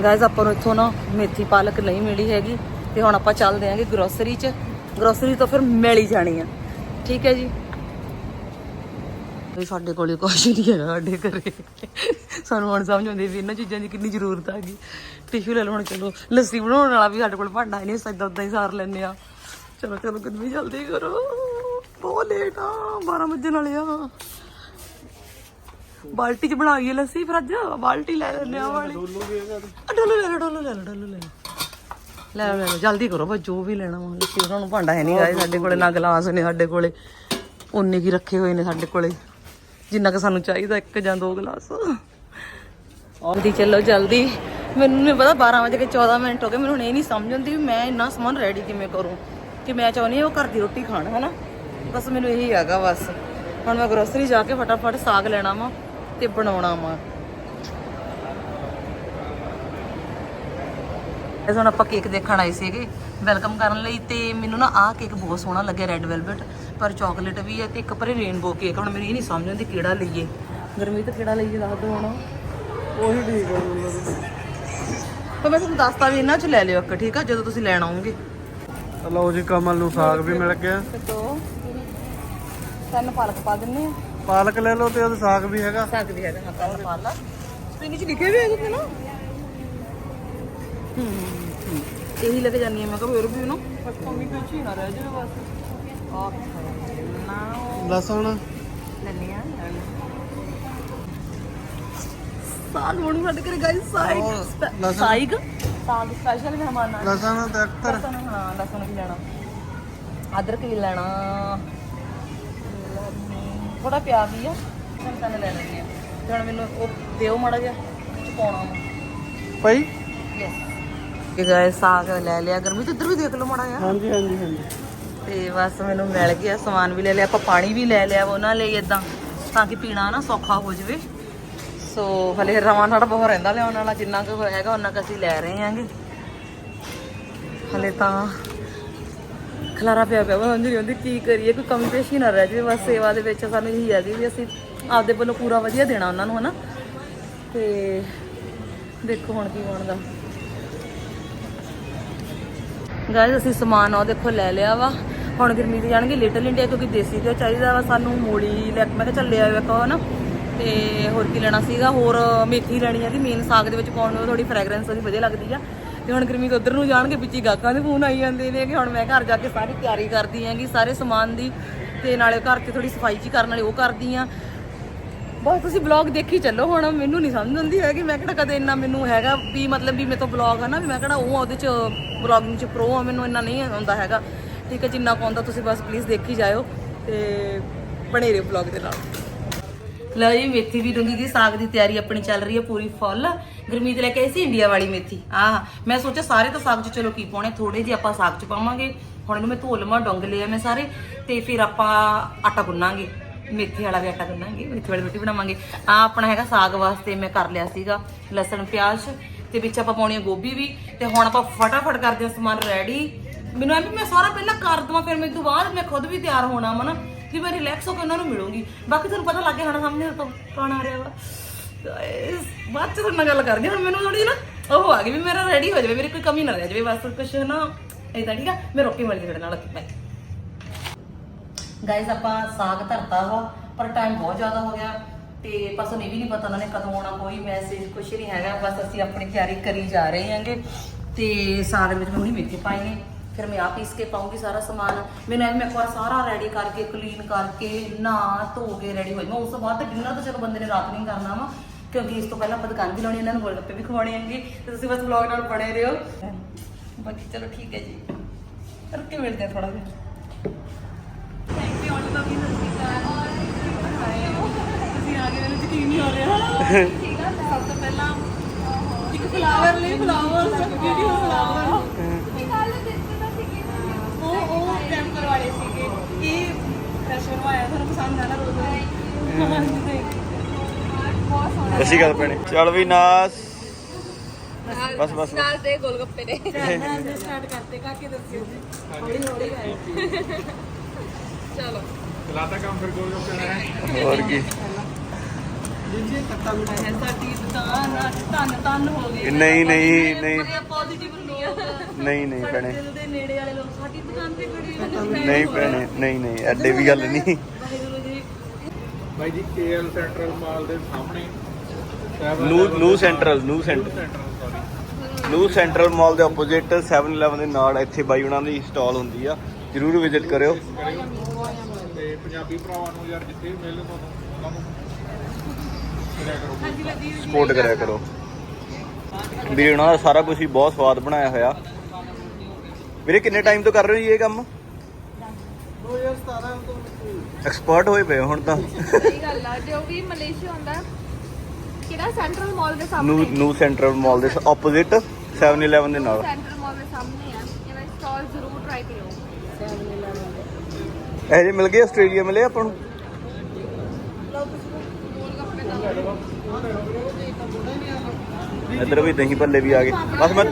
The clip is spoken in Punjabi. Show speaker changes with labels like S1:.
S1: ਗਾਇਜ਼ ਆਪਾਂ ਨੂੰ ਇੱਥੋਂ ਨਾ ਮੇਥੀ ਪਾਲਕ ਨਹੀਂ ਮਿਲੀ ਹੈਗੀ ਤੇ ਹੁਣ ਆਪਾਂ ਚੱਲਦੇ ਆਂਗੇ ਗਰੋਸਰੀ 'ਚ। ਗਰੋਸਰੀ ਤੋਂ ਫਿਰ ਮਿਲ ਹੀ ਜਾਣੀ ਆ। ਠੀਕ ਹੈ ਜੀ? ਵੀ ਸਾਡੇ ਕੋਲੇ ਕੁਛ ਨਹੀਂ ਹੈਗਾ ਸਾਡੇ ਘਰੇ। ਸਾਨੂੰ ਹੁਣ ਸਮਝ ਆਉਂਦੀ ਵੀ ਇਹਨਾਂ ਚੀਜ਼ਾਂ ਦੀ ਕਿੰਨੀ ਜ਼ਰੂਰਤ ਹੈਗੀ ਟਿਸ਼ੂ ਲੈ ਲਓ ਹੁਣ ਚਲੋ। ਲੱਸੀ ਬਣਾਉਣ ਵਾਲਾ ਵੀ ਸਾਡੇ ਕੋਲ ਭਾਂਡਾ ਹੀ ਨਹੀਂ ਸੱਦਾ ਉਦਾਂ ਹੀ ਸਾਰ ਲੈਂਦੇ ਆ। ਚਲੋ ਚਲੋ ਕਿੰਨੀ ਜਲਦੀ ਕਰੋ। ਬਹੁਤ ਲੇਟ ਆ 12 ਵਜੇ ਵਾਲੇ ਆ। ਬਾਲਟੀ ਚ ਬਣਾ ਗਈ ਲੱਸੀ ਫਿਰ ਅੱਜ ਬਾਲਟੀ ਲੈ ਲੈਂਦੇ ਆ ਵਾਲੀ। ਡੋਲੂ ਲੈ ਲਓ ਡੋਲੂ ਲੈ ਲਓ ਡੋਲੂ ਲੈ ਲਓ। ਲੈ ਲਓ ਲੈ ਲਓ ਜਲਦੀ ਕਰੋ ਬਸ ਜੋ ਵੀ ਲੈਣਾ ਵਾ ਲੱਸੀ ਉਹਨਾਂ ਨੂੰ ਭਾਂਡਾ ਹੈ ਨਹੀਂ ਗਾਏ ਸਾਡੇ ਕੋਲੇ ਨਾ ਗਲਾਸ ਨੇ ਸਾਡੇ ਕੋਲੇ। ਉਨੇ ਕੀ ਰੱਖੇ ਹੋਏ ਨੇ ਸਾਡੇ ਕੋਲੇ। ਜਿੰਨਾ ਕਿ ਸਾਨੂੰ ਚਾਹੀਦਾ ਇੱਕ ਜਾਂ ਦੋ ਗਲਾਸ। ਜਲਦੀ ਚੱਲੋ ਜਲਦੀ। ਮੈਨੂੰ ਨਹੀਂ ਪਤਾ 12 ਵਜੇ ਕੇ 14 ਮਿੰਟ ਹੋ ਗਏ ਮੈਨੂੰ ਹੁਣ ਇਹ ਨਹੀਂ ਸਮਝ ਆਉਂਦੀ ਵੀ ਮੈਂ ਇੰਨਾ ਸਮਾਨ ਰੈਡੀ ਕਿਵੇਂ ਕਰੂੰ। ਕਿ ਮੈਂ ਚਾਹੁੰਦੀ ਹਾਂ ਉਹ ਘਰ ਦੀ ਰੋਟੀ ਖਾਣ ਹਨਾ? ਬਸ ਮੈਨੂੰ ਇਹੀ ਹੈਗਾ ਬਸ। ਹੁਣ ਮੈਂ ਗਰੋਸਰੀ ਜਾ ਕੇ ਫਟਾਫਟ ਸਾਗ ਲੈਣਾ ਵਾ। ਤੇ ਬਣਾਉਣਾ ਵਾ। ਇਸ ਹੁਣ ਆਪਾਂ ਕੇਕ ਦੇਖਣ ਆਏ ਸੀਗੇ। ਵੈਲਕਮ ਕਰਨ ਲਈ ਤੇ ਮੈਨੂੰ ਨਾ ਆਹ ਕੇਕ ਬਹੁਤ ਸੋਹਣਾ ਲੱਗਿਆ ਰੈੱਡ ਵੈਲਵਟ ਪਰ ਚਾਕਲੇਟ ਵੀ ਹੈ ਤੇ ਇੱਕ ਪਰੇ ਰੇਨਬੋ ਕੇਕ ਹੁਣ ਮੈਨੂੰ ਇਹ ਨਹੀਂ ਸਮਝ ਆਉਂਦੀ ਕਿਹੜਾ ਲਈਏ। ਗਰਮੀ ਤੇ ਕਿਹੜਾ ਲਈਏ ਦੱਸ ਦਿਓ ਹੁਣ।
S2: ਉਹੀ ਠੀਕ ਹੈ
S1: ਪਰ ਮੈਂ ਤੁਹਾਨੂੰ ਦੱਸਤਾ ਵੀ ਇਹਨਾਂ ਚ ਲੈ ਲਿਓ ਇੱਕ ਠੀਕ ਆ? ਜਦੋਂ ਤੁਸੀਂ ਲੈਣ ਆਉਂਗੇ
S2: ਲਓ ਜੀ ਕਮਲ ਨੂੰ ਸਾਗ ਵੀ ਮਿਲ ਗਿਆ।
S1: ਤੇ ਦੋ ਤਿੰਨ ਪਾਲਕ ਪਾ ਦਿੰਨੇ ਆ।
S2: ਪਾਲਕ ਲੈ ਲਓ ਤੇ ਉਹਦਾ ਸਾਗ ਵੀ ਹੈਗਾ।
S1: ਸਾਗ ਵੀ ਹੈਗਾ ਹਾਂ ਤਿੰਨ ਪਾ ਲਾ ਸਪਰਿੰਗ ਚ ਲਿਖੇ ਵੀ ਹੈਗੇ ਤੇ ਨਾ। ਇਹੀ ਲੈ ਕੇ ਜਾਨੀ ਆ ਮੈਂ ਕਿਹਾ ਹੋਰ ਵੀ ਨਾ ਬਸ ਕਮੀ ਪੇਚੀ ਨਾ ਰਹਿ ਜਾਵੇ ਬਸ ਆਹ ਨਾ
S2: ਲਸਣ
S1: ਲੈਣੀ ਆ ਸਾਲ ਹੋਣੀ ਸਾਡੇ ਘਰੇ ਗਾਇਸ
S2: ਲਸਣ।
S1: ਸਾਈਗ ਸਾਗ ਸਪੈਸ਼ਲ ਮਹਿਮਾਨ
S2: ਲਸਣ ਤੇ
S1: ਲਸਣ ਹਾਂ ਲਸਣ ਵੀ ਲੈਣਾ। ਅਦਰਕ ਵੀ ਲੈਣਾ। ਥੋੜਾ ਪਿਆਜ਼ ਵੀ ਆ। ਤਿੰਨ ਤਿੰਨ ਲੈ ਲੈਣੇ ਆ। ਤੇ ਹੁਣ ਮੈਨੂੰ ਉਹ ਦਿਓ ਮਾੜਾ ਜਿਹਾ ਚਪਾਉਣਾ ਵਾ
S2: ਭਾਈ?
S1: ਯੈਸ ਇਹ ਗਾਇਸ ਸਾਗ ਲੈ ਲਿਆ। ਗਰਮੀ ਤੇ ਇੱਧਰ ਵੀ ਦੇਖ ਲਓ ਮਾੜਾ ਜਿਹਾ।
S2: ਹਾਂਜੀ ਹਾਂਜੀ ਹਾਂਜੀ।
S1: ਤੇ ਬਸ ਮੈਨੂੰ ਮਿਲ ਗਿਆ ਸਮਾਨ ਵੀ ਲੈ ਲਿਆ। ਆਪਾਂ ਪਾਣੀ ਵੀ ਲੈ ਲਿਆ ਉਹਨਾਂ ਲਈ ਇਦਾਂ ਤਾਂ ਕਿ ਪੀਣਾ ਨਾ ਸੌਖਾ ਹੋ ਜਾਵੇ। ਸੋ ਹਲੇ ਰਵਾਂ ਸਾਡਾ ਬਹੁਤ ਰਹਿੰਦਾ ਲਿਆਉਣ ਵਾਲਾ। ਜਿੰਨਾ ਕੁ ਹੈਗਾ ਉਹਨਾਂ ਕੁ ਅਸੀਂ ਲੈ ਰਹੇ ਹਾਂਗੇ। ਹਲੇ ਤਾਂ ਖਲਾਰਾ ਪਿਆ ਪਿਆ ਵਾ। ਨਹੀਂ ਹੁੰਦੀ ਕੀ ਕਰੀਏ, ਕੋਈ ਕਮੀ ਪੇਸ਼ੀ ਨਾ ਰਹਿ ਜਾਵੇ। ਬਸ ਸੇਵਾ ਦੇ ਵਿੱਚ ਸਾਨੂੰ ਇਹੀ ਹੈ ਜੀ ਵੀ ਅਸੀਂ ਆਪਦੇ ਵੱਲੋਂ ਪੂਰਾ ਵਧੀਆ ਦੇਣਾ ਉਹਨਾਂ ਨੂੰ, ਹਨਾ? ਤੇ ਦੇਖੋ ਹੁਣ ਕੀ ਬਣਦਾ। ਗਾਇਸ ਅਸੀਂ ਸਮਾਨ ਉਹ ਦੇਖੋ ਲੈ ਲਿਆ ਵਾ। ਹੁਣ ਗਰਮੀ ਜਾਣਗੇ ਲਿਟਲ ਇੰਡੀਆ ਕਿਉਂਕਿ ਦੇਸੀ ਘਿਓ ਚਾਹੀਦਾ ਵਾ। ਸਾਨੂੰ ਮੂਲੀ ਲੈ ਮੈਂ ਕਿਹਾ ਚੱਲਿਆ ਹੋਇਆ ਕਹੋ ਨਾ ਤੇ ਹੋਰ ਕੀ ਲੈਣਾ ਸੀਗਾ? ਹੋਰ ਮੇਥੀ ਲੈਣੀ ਆ ਦੀ ਮੇਨ ਸਾਗ ਦੇ ਵਿੱਚ ਪਾਉਣ ਨੂੰ ਥੋੜੀ ਫ੍ਰੈਗਰੈਂਸ ਉਹਦੀ ਵਧੀਆ ਲੱਗਦੀ ਆ। ਤੇ ਹੁਣ ਗਰਮੀ ਤੋਂ ਉਧਰ ਨੂੰ ਜਾਣਗੇ, ਵਿੱਚ ਹੀ ਗਾਹਕਾਂ ਦੇ ਫੋਨ ਆਈ ਜਾਂਦੇ ਨੇ ਕਿ ਹੁਣ ਮੈਂ ਘਰ ਜਾ ਕੇ ਸਾਰੀ ਤਿਆਰੀ ਕਰਦੀ ਆਂਗੀ ਸਾਰੇ ਸਮਾਨ ਦੀ ਤੇ ਨਾਲੇ ਘਰ 'ਚ ਥੋੜੀ ਸਫ਼ਾਈ ਜੀ ਕਰਨ ਵਾਲੀ ਉਹ ਕਰਦੀ ਆ ਬਸ ਤੁਸੀਂ ਬਲੌਗ ਦੇਖੀ ਚੱਲੋ ਹੁਣ, ਮੈਨੂੰ ਨਹੀਂ ਸਮਝ ਆਉਂਦੀ ਹੈ ਕਿ ਮੈਂ ਕਿਹੜਾ ਕਦੇ ਇੰਨਾ ਮੈਨੂੰ ਹੈਗਾ ਵੀ ਮਤਲਬ ਵੀ ਮੇਰੇ ਤੋਂ ਬਲੌਗ ਹੈ ਨਾ, ਵੀ ਮੈਂ ਕਿਹੜਾ ਉਹ ਆ ਉਹਦੇ ਚ ਬਲੌਗਿੰਗ ਚ ਪ੍ਰੋ ਆ, ਮੈਨੂੰ ਇੰਨਾ ਨਹੀਂ ਆਉਂਦਾ ਹੈਗਾ। ਠੀਕ ਹੈ, ਜਿੰਨਾ ਪਾਉਂਦਾ ਤੁਸੀਂ ਬਸ ਪਲੀਜ਼ ਦੇਖੀ ਜਾਇਓ ਤੇ ਬਣੇ ਰਹੋ ਬਲੌਗ ਦੇ ਨਾਲ। ਲਓ ਜੀ, ਮੇਥੀ ਵੀ ਡੂੰਗੀ ਦੀ ਸਾਗ ਦੀ ਤਿਆਰੀ ਆਪਣੀ ਚੱਲ ਰਹੀ ਹੈ, ਪੂਰੀ ਫੁੱਲ। ਗਰਮੀਤ ਲੈ ਕੇ ਆਈ ਸੀ ਇੰਡੀਆ ਵਾਲੀ ਮੇਥੀ। ਆਹ, ਮੈਂ ਸੋਚਿਆ ਸਾਰੇ ਤਾਂ ਸਾਗ 'ਚ ਚਲੋ ਕੀ ਪਾਉਣੇ ਥੋੜੇ ਜਿਹੇ ਆਪਾਂ ਸਾਗ 'ਚ ਪਾਵਾਂਗੇ। ਹੁਣ ਇਹਨੂੰ ਮੈਂ ਧੋ ਲਵਾਂ, ਡੋਂਗ ਲਿਆ ਮੈਂ ਸਾਰੇ, ਤੇ ਫਿਰ ਆਪਾਂ ਆਟਾ ਗੁੰਨਾਂਗੇ। ਮੇਥੀ ਵਾਲਾ ਵੀ ਆਟਾ ਗੁੰਨਾਂਗੇ, ਮੇਥੀ ਵਾਲੀ ਰੋਟੀ ਬਣਾਵਾਂਗੇ। ਆ ਆਪਣਾ ਹੈਗਾ ਸਾਗ ਵਾਸਤੇ ਮੈਂ ਕਰ ਲਿਆ ਸੀਗਾ, ਲਸਣ, ਪਿਆਜ਼, ਤੇ ਵਿੱਚ ਆਪਾਂ ਪਾਉਣੀ ਆ ਗੋਭੀ ਵੀ। ਤੇ ਹੁਣ ਆਪਾਂ ਫਟਾਫਟ ਕਰਦੇ ਹਾਂ ਸਮਾਨ ਰੈਡੀ ਮੈਨੂੰ ਐਵੇਂ ਮੈਂ ਸਾਰਾ ਪਹਿਲਾਂ ਕਰ ਦਵਾਂ, ਫਿਰ ਮੇਰੇ ਤੋਂ ਬਾਅਦ ਮੈਂ ਖੁਦ ਵੀ ਤਿਆਰ ਹੋਣਾ ਵਾ ਨਾ ਮੈਂ ਰਿਲੈਕਸ ਹੋ ਕੇ ਉਹਨਾਂ ਨੂੰ ਮਿਲੂੰਗੀ। ਬਾਕੀ ਤੁਹਾਨੂੰ ਪਤਾ ਲੱਗ ਗਿਆ ਹੋਣਾ ਸਾਹਮਣੇ ਤੋਂ ਕੌਣ ਆ ਰਿਹਾ ਵਾ। Guys, ਬਾਅਦ ਚ ਤੁਹਾਡੇ ਗੱਲ ਕਰਨੀ ਹੁਣ ਮੈਨੂੰ ਥੋੜੀ ਨਾ ਉਹ ਆ ਗਈ ਵੀ ਮੇਰਾ ਰੈਡੀ ਹੋ ਜਾਵੇ ਮੇਰੀ ਕੋਈ ਕਮੀ ਨਾ ਰਹਿ ਜਾਵੇ ਬਸ ਕੁਛ ਨਾ ਇਦਾਂ ਠੀਕ ਆ ਮੈਂ ਰੋਟੀ ਮਿਲ ਤੁਹਾਡੇ ਨਾਲ ਬਾਏ ਗਾਇਸ ਆਪਾਂ ਸਾਗ ਧਰਤਾ ਵਾ ਪਰ ਟਾਈਮ ਬਹੁਤ ਜ਼ਿਆਦਾ ਹੋ ਗਿਆ ਤੇ ਬਸ ਹੁਣ ਇਹ ਵੀ ਨਹੀਂ ਪਤਾ ਉਹਨਾਂ ਨੇ ਕਦੋਂ ਆਉਣਾ ਕੋਈ ਮੈਸੇਜ ਕੁਛ ਨਹੀਂ ਹੈਗਾ ਬਸ ਅਸੀਂ ਆਪਣੀ ਤਿਆਰੀ ਕਰੀ ਜਾ ਰਹੇ ਹਾਂਗੇ ਤੇ ਸਾਗ ਵਿੱਚ ਮੈਂ ਹੁਣੀ ਮੇਥੇ ਪਾਏ ਨੇ ਫਿਰ ਮੈਂ ਆ ਪੀਸ ਕੇ ਪਾਉਂਗੀ ਸਾਰਾ ਸਮਾਨ। ਮੈਨੂੰ ਐਵੇਂ ਮੈਂ ਇੱਕ ਵਾਰ ਸਾਰਾ ਰੈਡੀ ਕਰਕੇ ਕਲੀਨ ਕਰਕੇ ਨਹਾ ਧੋ ਕੇ ਰੈਡੀ ਹੋ ਜਾਵਾਂ ਉਸ ਤੋਂ ਬਾਅਦ ਤਾਂ ਡਿਨਰ ਤਾਂ ਚਲੋ ਬੰਦੇ ਨੇ ਰਾਤ ਨਹੀਂ ਕਰਨਾ ਵਾ ਕਿਉਂਕਿ ਇਸ ਤੋਂ ਪਹਿਲਾਂ ਆਪਾਂ ਦੁਕਾਨ ਵੀ ਲਾਉਣੀ ਇਹਨਾਂ ਨੂੰ ਗੋਲਗੱਪੇ ਵੀ ਖਵਾਉਣੇ ਆਂਗੇ ਤੇ ਤੁਸੀਂ ਬਸ ਵਲੌਗ ਨਾਲ ਬਣੇ ਰਹੋ। ਬਾਕੀ ਚਲੋ ਠੀਕ ਹੈ ਜੀ। ਰੁਕ ਕੇ ਮਿਲਦੇ ਆ ਥੋੜਾ ਜਿਹਾ। ਤੁਸੀਂ ਆ ਗਏ ਮੈਨੂੰ ਯਕੀਨ ਨਹੀਂ ਹੋ ਰਿਹਾ। ਠੀਕ ਆ ਸਭ ਤੋਂ ਪਹਿਲਾਂ ਇੱਕ ਫਲਾਵਰ ਲਈ ਫਲਾਵਰ ਵੀਡੀਓ ਫਲਾਵਰ ਉਹ ਉਹ ਟੈਂਪਰ ਵਾਲੇ ਸੀਗੇ ਇਹ ਫਰੈਸ਼ ਬਣਵਾਇਆ ਤੁਹਾਨੂੰ ਪਸੰਦ ਆ ਨਾ ਰੋਜ਼
S2: ਅਸੀਂ ਗੱਲ ਪੈਣੀ ਚੱਲ ਵੀ ਨਾਸ। ਬਸ ਬਸ
S3: ਨਾਲ ਦੇ ਗੋਲਗੱਪੇ ਨੇ।
S1: ਸਟਾਰਟ ਕਰਤੇ ਕਾਕੇ ਦੱਸਿਓ। ਹੌਲੀ ਹੌਲੀ
S3: ਚਲੋ।
S2: ਨਹੀਂ, ਨਹੀਂ, ਨਹੀਂ। ਨਹੀਂ ਨਹੀਂ ਭੈਣੇ।
S1: ਦਿਲ ਦੇ ਨੇੜੇ ਵਾਲੇ ਲੋਕ ਸਾਡੀ ਦੁਕਾਨ ਤੇ ਖੜੇ ਹੋਏ
S2: ਨਹੀਂ ਭੈਣੇ ਨਹੀਂ ਨਹੀਂ ਐਡੇ ਵੀ ਗੱਲ ਨਹੀਂ।
S3: ਬਾਈ ਜੀ ਕੇਐਲ ਸੈਂਟਰਲ ਮਾਲ ਦੇ ਸਾਹਮਣੇ
S2: new new central new center
S3: central
S2: new central mall ਦੇ ਆਪੋਜ਼ਿਟ 7-Eleven ਦੇ ਨਾਲ ਇੱਥੇ ਬਾਈ ਉਹਨਾਂ ਦੀ ਸਟਾਲ ਹੁੰਦੀ ਆ। ਜਰੂਰ ਵਿਜ਼ਿਟ ਕਰਿਓ।
S3: ਤੇ ਪੰਜਾਬੀ ਭਰਾਵਾਂ ਨੂੰ ਯਾਰ ਜਿੱਥੇ ਵੀ ਮਿਲਣ ਤੁਹਾਨੂੰ ਉਹਨਾਂ ਨੂੰ ਕਰਿਆ ਕਰੋ।
S1: ਹਾਂਜੀ ਲੱਗੀ
S2: ਸਪੋਰਟ ਕਰਿਆ ਕਰੋ। ਵੀਰੇ ਉਹਨਾਂ ਦਾ ਸਾਰਾ ਕੁਝ ਹੀ ਬਹੁਤ ਸਵਾਦ ਬਣਾਇਆ ਹੋਇਆ। ਵੀਰੇ ਕਿੰਨੇ ਟਾਈਮ ਤੋਂ ਕਰ ਰਹੇ ਹੋ ਜੀ ਇਹ ਕੰਮ?
S3: 2017 ਤੋਂ।
S2: ਐਕਸਪਰਟ ਹੋਏ ਪਏ ਹੁਣ ਤਾਂ।
S4: ਸਹੀ ਗੱਲ ਆ ਜੋ ਵੀ ਮਲੇਸ਼ੀਆ ਹੁੰਦਾ ਕਿਹੜਾ ਸੈਂਟਰਲ ਮਾਲ ਦੇ ਸਾਹਮਣੇ?
S2: ਨੂ ਸੈਂਟਰਲ ਮਾਲ ਦੇ ਆਪੋਜ਼ਿਟ 7-Eleven ਦੇ ਨਾਲ।
S4: ਸੈਂਟਰਲ ਮਾਲ ਦੇ ਸਾਹਮਣੇ ਆ। ਇਹਦਾ ਸਟਾਲ ਜ਼ਰੂਰ ਟਰਾਈ ਕਰਿਓ।
S2: ਇਹ ਜੇ ਮਿਲ ਗਏ ਆਸਟ੍ਰੇਲੀਆ ਮਿਲੇ ਆਪਾਂ ਨੂੰ? ਇੱਧਰ ਵੀ ਦਹੀਂ ਭੱਲੇ ਵੀ ਆ ਗਏ। ਬਸ ਮੈਂ